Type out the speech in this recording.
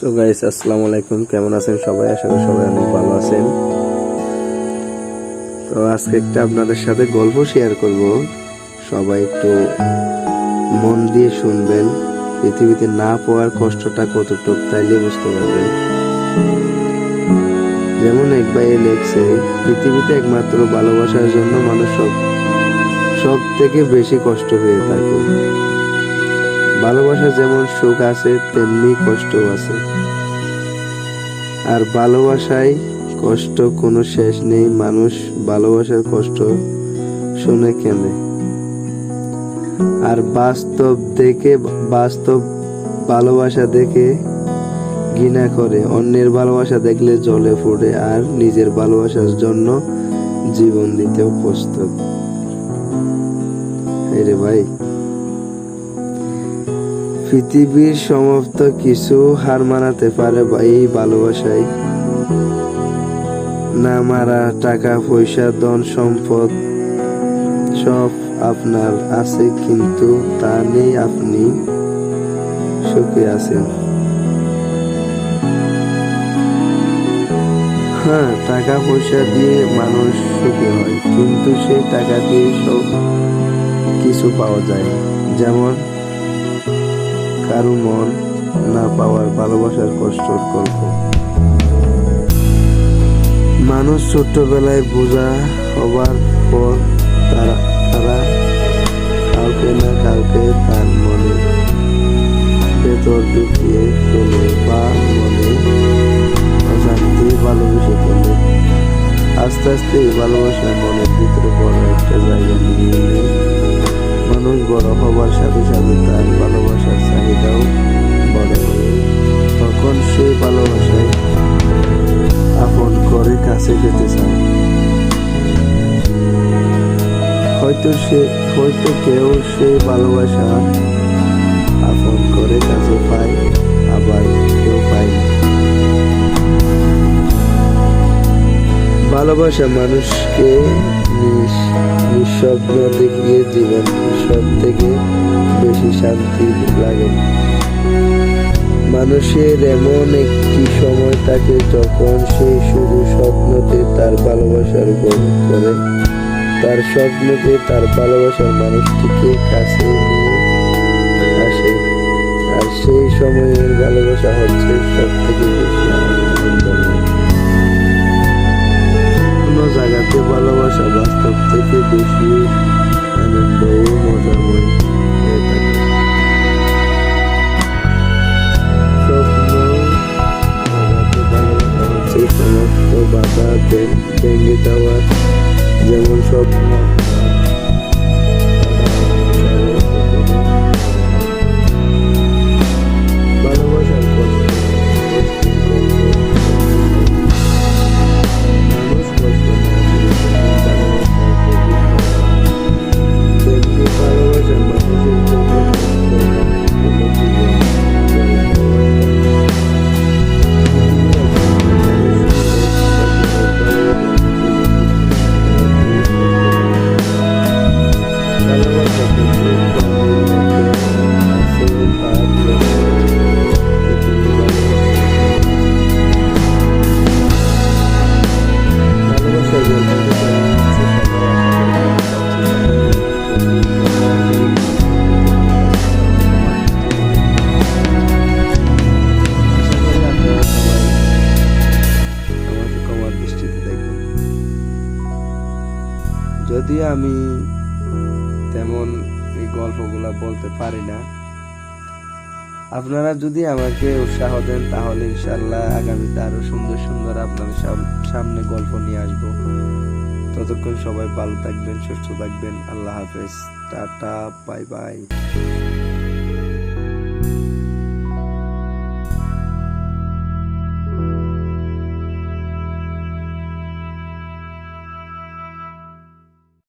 So guys আসসালামু আলাইকুম। কেমন আছেন সবাই? আশা করি সবাই অনেক ভালো আছেন। তো আজকে একটা আপনাদের সাথে গল্প শেয়ার করব। সবাই একটু মন দিয়ে শুনবেন। পৃথিবীতে না পাওয়ার কষ্টটা কতটুক, তাইলে বুঝতে পারবেন। যেমন এক ভাই লেখছে, পৃথিবীতে একমাত্র ভালোবাসার জন্য মানুষ সব সব থেকে বেশি কষ্ট পেয়ে থাকে। ভালোবাসা যেমন সুখ আছে, তেমনি কষ্টও আছে। আর ভালোবাসায় কষ্ট কোনো শেষ নেই, মানুষ ভালোবাসার কষ্ট শুনে কেঁদে। আর বাস্তব দেখে, বাস্তব ভালোবাসা দেখে ঘৃণা করে। অন্যের ভালোবাসা দেখলে জলে ফুটে, আর নিজের ভালোবাসার জন্য জীবন দিতেও প্রস্তুত। রে ভাই। পৃথিবীর সমস্ত কিছু হার মানাতে পারে এই ভালোবাসায়। না মারা, টাকা, পয়সা, ধন, সম্পদ, সব আপনার আছে, কিন্তু তা নেই আপনি। সুখে আছেন। হ্যাঁ টাকা, পয়সা দিয়ে মানুষ সুখী হয়, কিন্তু সেই টাকা দিয়ে সব কিছু পাওয়া যায়। যেমন কারও মন না পাওয়ার ভালোবাসার কষ্টর গল্প মানুষ ছোট্টবেলায় বোঝা হবার পর তারা তারা কাউকে না কাউকে তার মনে ভেতর ঢুকিয়ে ফেলে বা মনে অশান্তি ভালোবেসে ফেলে। আস্তে আস্তে ভালোবাসা মনের ভিতরে বড় ভালোবাসায় আপন করে কাছে পেতে চায়। হয়তো সে, হয়তো কেউ সেই ভালোবাসা আপন করে কাছে পায়, আবার কেউ পায় না। ভালোবাসা মানুষকে নিঃস্বপ্ন দেখিয়ে জীবন সব থেকে বেশি শান্তি লাগে। মানুষের এমন একটি সময় থাকে যখন সে শুধু স্বপ্নতে তার ভালোবাসার উপভোগ করে। তার স্বপ্নতে তার ভালোবাসার মানুষটিকে কাছে নিয়ে আসে। আর সেই সময়ের ভালোবাসা হচ্ছে সব থেকে যেমন স্বপ্ন যদিও আমি তেমন এই গল্পগুলা বলতে পারি না। আপনারা যদি আমাকে উৎসাহ দেন, তাহলে ইনশাল্লাহ আগামীতে আরও সুন্দর সুন্দর আপনাদের সাম- সামনে গল্প নিয়ে আসব। ততক্ষণ সবাই ভালো থাকবেন, সুস্থ থাকবেন। আল্লাহ হাফেজ। Tata, bye bye.